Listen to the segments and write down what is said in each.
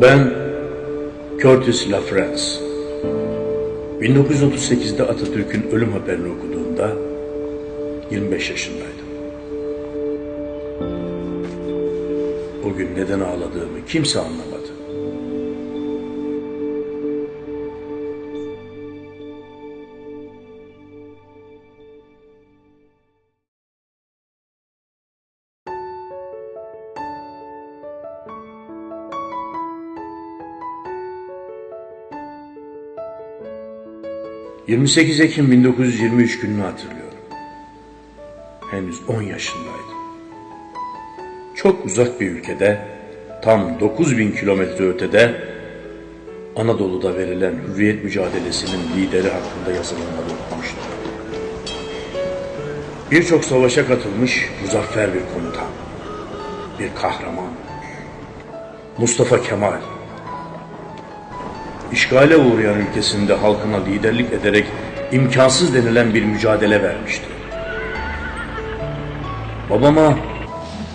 Ben Curtis LaFrance. 1938'de Atatürk'ün ölüm haberini okuduğumda 25 yaşındaydım. O gün neden ağladığımı kimse anlamadı. ...28 Ekim 1923 gününü hatırlıyorum. Henüz 10 yaşındaydım. Çok uzak bir ülkede... ...tam 9000 kilometre ötede... ...Anadolu'da verilen hürriyet mücadelesinin lideri hakkında yazılanları okumuştum. Birçok savaşa katılmış muzaffer bir komutan. Bir kahraman. Mustafa Kemal. İşgale uğrayan ülkesinde halkına liderlik ederek imkansız denilen bir mücadele vermişti. Babama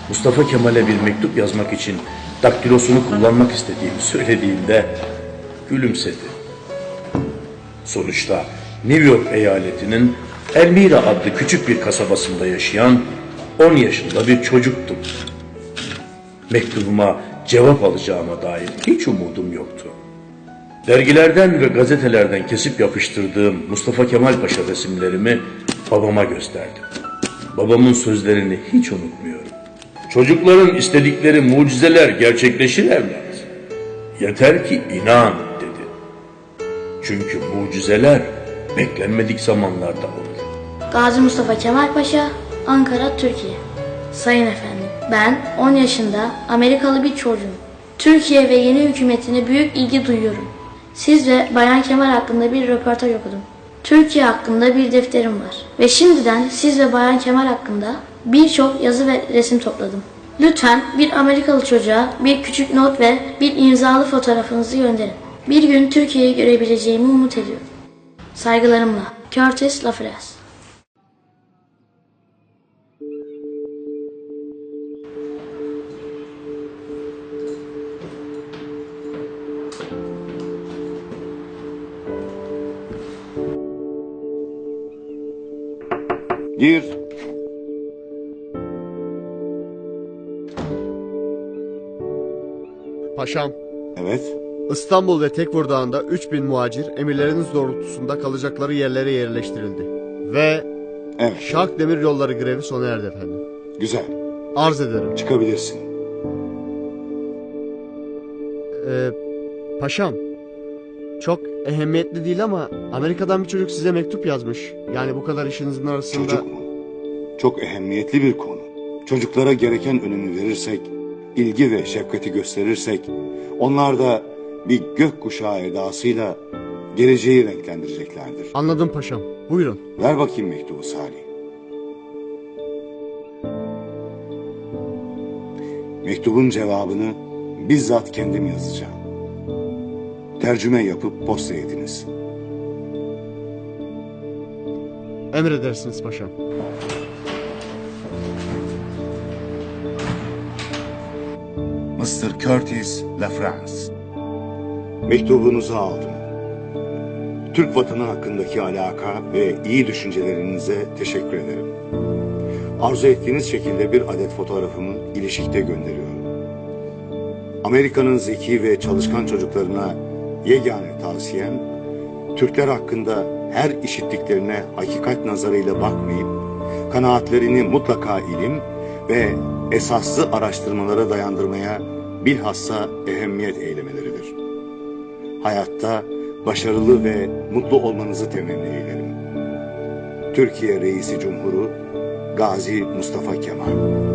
Mustafa Kemal'e bir mektup yazmak için daktilosunu kullanmak istediğimi söylediğimde gülümsedi. Sonuçta New York eyaletinin Elmira adlı küçük bir kasabasında yaşayan 10 yaşında bir çocuktum. Mektubuma cevap alacağıma dair hiç umudum yoktu. Dergilerden ve gazetelerden kesip yapıştırdığım Mustafa Kemal Paşa resimlerimi babama gösterdim. Babamın sözlerini hiç unutmuyorum. Çocukların istedikleri mucizeler gerçekleşir evlat. Yeter ki inan dedi. Çünkü mucizeler beklenmedik zamanlarda olur. Gazi Mustafa Kemal Paşa, Ankara, Türkiye. Sayın efendim, ben 10 yaşında Amerikalı bir çocuğum. Türkiye ve yeni hükümetine büyük ilgi duyuyorum. Siz ve Bayan Kemal hakkında bir röportaj okudum. Türkiye hakkında bir defterim var. Ve şimdiden siz ve Bayan Kemal hakkında birçok yazı ve resim topladım. Lütfen bir Amerikalı çocuğa bir küçük not ve bir imzalı fotoğrafınızı gönderin. Bir gün Türkiye'yi görebileceğimi umut ediyorum. Saygılarımla, Curtis LaFrance. Gir. Paşam, Evet. İstanbul ve Tekfur Dağı'nda 3000 muhacir emirleriniz doğrultusunda kalacakları yerlere yerleştirildi. Ve Evet. Şark Demir Yolları grevi sona erdi efendim. Güzel. Arz ederim. Çıkabilirsin. Ee, paşam, çok ehemmiyetli değil ama Amerika'dan bir çocuk size mektup yazmış. Yani bu kadar işinizin arasında... Çocuk mu? Çok ehemmiyetli bir konu. Çocuklara gereken önemi verirsek, ilgi ve şefkati gösterirsek, onlar da bir gökkuşağı edasıyla geleceği renklendireceklerdir. Anladım paşam. Buyurun. Ver bakayım mektubu Salih. Mektubun cevabını bizzat kendim yazacağım. Tercüme yapıp posta ediniz. Emredersiniz paşam. Mr. Curtis LaFrance. Mektubunuzu aldım. Türk vatanı hakkındaki alaka ve iyi düşüncelerinize teşekkür ederim. Arzu ettiğiniz şekilde bir adet fotoğrafımı ilişikte gönderiyorum. Amerika'nın zeki ve çalışkan çocuklarına yegane tavsiyem, Türkler hakkında her işittiklerine hakikat nazarıyla bakmayıp, kanaatlerini mutlaka ilim ve esaslı araştırmalara dayandırmaya bilhassa ehemmiyet eylemeleridir. Hayatta başarılı ve mutlu olmanızı temenni ederim. Türkiye Reisi Cumhuru Gazi Mustafa Kemal